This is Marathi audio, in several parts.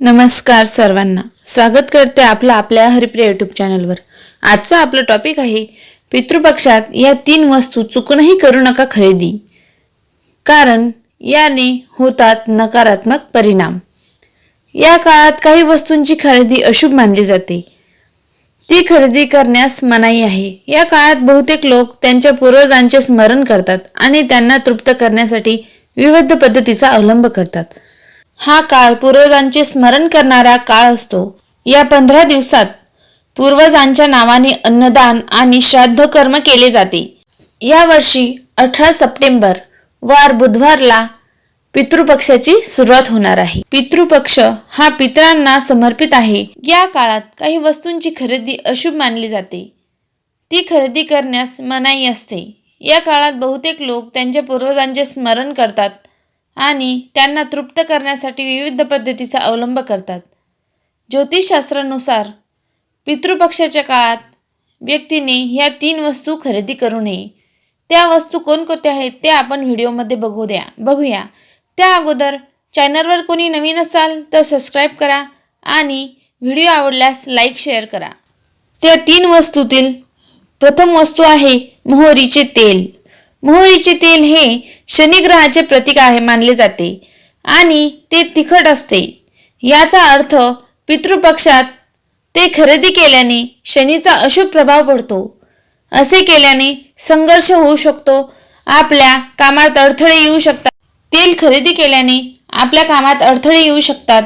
नमस्कार सर्वांना. स्वागत करते आपलं आपल्या हरिप्रिय यूट्यूब चॅनलवर आजचा आपलं टॉपिक आहे पितृपक्षात या तीन वस्तू चुकूनही करू नका खरेदी. कारण याने होतात नकारात्मक परिणाम. या काळात काही वस्तूंची खरेदी अशुभ मानली जाते. ती खरेदी करण्यास मनाई आहे. या काळात बहुतेक लोक त्यांच्या पूर्वजांचे स्मरण करतात आणि त्यांना तृप्त करण्यासाठी विविध पद्धतीचा अवलंब करतात. हा काळ पूर्वजांचे स्मरण करणारा काळ असतो. या पंधरा दिवसात पूर्वजांच्या नावाने अन्नदान आणि श्राद्ध कर्म केले जाते. या वर्षी अठरा सप्टेंबर वार बुधवारला पितृपक्षाची सुरुवात होणार आहे. पितृपक्ष हा पितरांना समर्पित आहे. या काळात काही वस्तूंची खरेदी अशुभ मानली जाते. ती खरेदी करण्यास मनाई असते. या काळात बहुतेक लोक त्यांच्या पूर्वजांचे स्मरण करतात. आणि त्यांना तृप्त करण्यासाठी विविध पद्धतीचा अवलंब करतात. ज्योतिषशास्त्रानुसार पितृपक्षाच्या काळात व्यक्तीने ह्या तीन वस्तू खरेदी करू नये. त्या वस्तू कोणकोणत्या आहेत ते आपण व्हिडिओमध्ये बघू द्या बघूया. त्या अगोदर चॅनलवर कोणी नवीन असाल तर सबस्क्राईब करा आणि व्हिडिओ आवडल्यास लाईक शेअर करा. त्या तीन वस्तूतील प्रथम वस्तू आहे मोहरीचे तेल. मोहरीचे तेल हे शनिग्रहाचे प्रतीक आहे मानले जाते. आणि ते तिखट असते. याचा अर्थ पितृपक्षात ते खरेदी केल्याने शनीचा अशुभ प्रभाव पडतो. असे केल्याने संघर्ष होऊ शकतो. आपल्या कामात अडथळे येऊ शकतात. तेल खरेदी केल्याने आपल्या कामात अडथळे येऊ शकतात.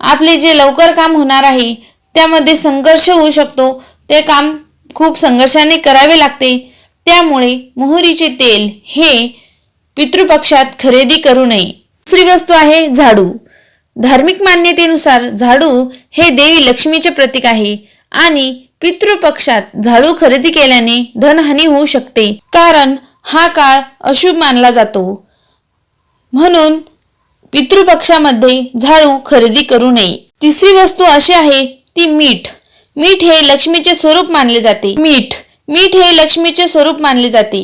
आपले जे लवकर काम होणार आहे त्यामध्ये संघर्ष होऊ शकतो. ते काम खूप संघर्षाने करावे लागते. त्यामुळे मोहरीचे तेल हे पितृपक्षात खरेदी करू नये. दुसरी वस्तू आहे झाडू. धार्मिक मान्यतेनुसार झाडू हे देवी लक्ष्मीचे प्रतीक आहे आणि पितृपक्षात झाडू खरेदी केल्याने धनहानी होऊ शकते. कारण हा काळ अशुभ मानला जातो. म्हणून पितृपक्षामध्ये झाडू खरेदी करू नये. तिसरी वस्तू अशी आहे ती मीठ. मीठ हे लक्ष्मीचे स्वरूप मानले जाते. मीठ मीठ हे लक्ष्मीचे स्वरूप मानले जाते.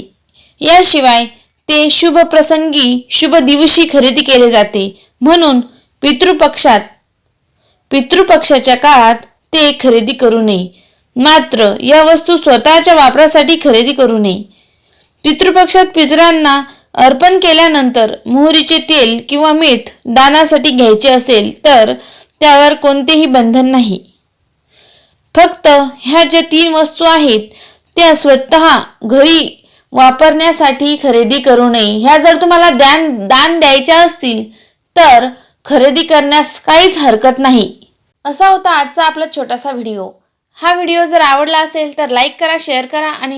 याशिवाय ते शुभ प्रसंगी शुभ दिवशी खरेदी केले जाते. म्हणून पितृपक्षात पितृपक्षाच्या काळात ते खरेदी करू नये. मात्र या वस्तू स्वतःच्या वापरासाठी खरेदी करू नये. पितृपक्षात पितरांना अर्पण केल्यानंतर मोहरीचे तेल किंवा मीठ दानासाठी घ्यायचे असेल तर त्यावर कोणतेही बंधन नाही. फक्त ह्या ज्या तीन वस्तू आहेत त्या स्वतः घरी वापरण्यासाठी खरेदी करू नये. ह्या जर तुम्हाला दान दान द्यायच्या असतील तर खरेदी करण्यास काहीच हरकत नाही. असा होता आजचा आपला छोटासा व्हिडिओ. हा व्हिडिओ जर आवडला असेल तर लाईक करा शेअर करा आणि